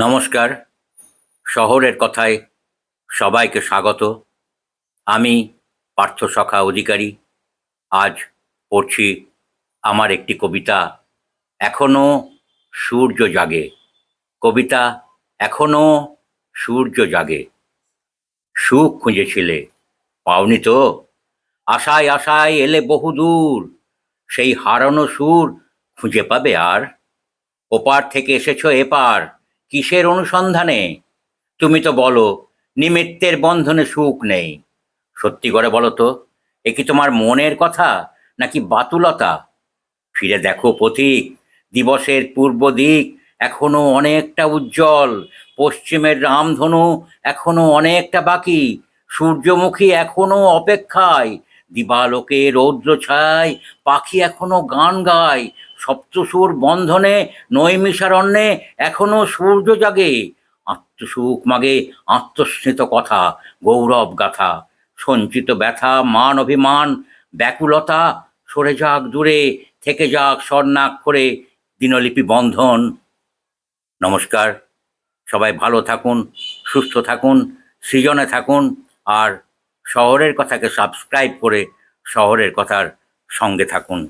নমস্কার। শহরের কথায় সবাইকে স্বাগত। আমি পার্থ সখা অধিকারী। আজ পড়ছি আমার একটি কবিতা, এখনও সূর্য জাগে। কবিতা, এখনও সূর্য জাগে। সুখ খুঁজেছিলে, পাওনি তো? আশায় আশায় এলে বহুদূর, সেই হারানো সুর খুঁজে পাবে আর? ওপার থেকে এসেছ এপার কিসের অনুসন্ধানে? তুমি তো বলো, নিমিত্তের বন্ধনে সুখ নেই। সত্যি করে বলো তো, এ কি তোমার মনের কথা, নাকি বাতুলতা? ফিরে দেখো পথিক, দিবসের পূর্ব দিক এখনও অনেকটা উজ্জ্বল, পশ্চিমের রামধনু এখনও অনেকটা বাকি, সূর্যমুখী এখনও অপেক্ষায়, দিবালোকে রৌদ্র ছায়, পাখি এখনও গান গায় সপ্তসুর বন্ধনে নৈমিষারণ্যে এখনও সূর্য জাগে। আত্মসুখ মাগে আত্মস্মিত কথা, গৌরব গাথা। সঞ্চিত ব্যথা, মান অভিমান, ব্যাকুলতা সরে যাক দূরে, থেকে যাক স্বর্ণাক করে দিনলিপি বন্ধন। নমস্কার। সবাই ভালো থাকুন, সুস্থ থাকুন, সৃজনে থাকুন, আর শহরের কথাকে সাবস্ক্রাইব করে শহরের কথার সঙ্গে থাকুন।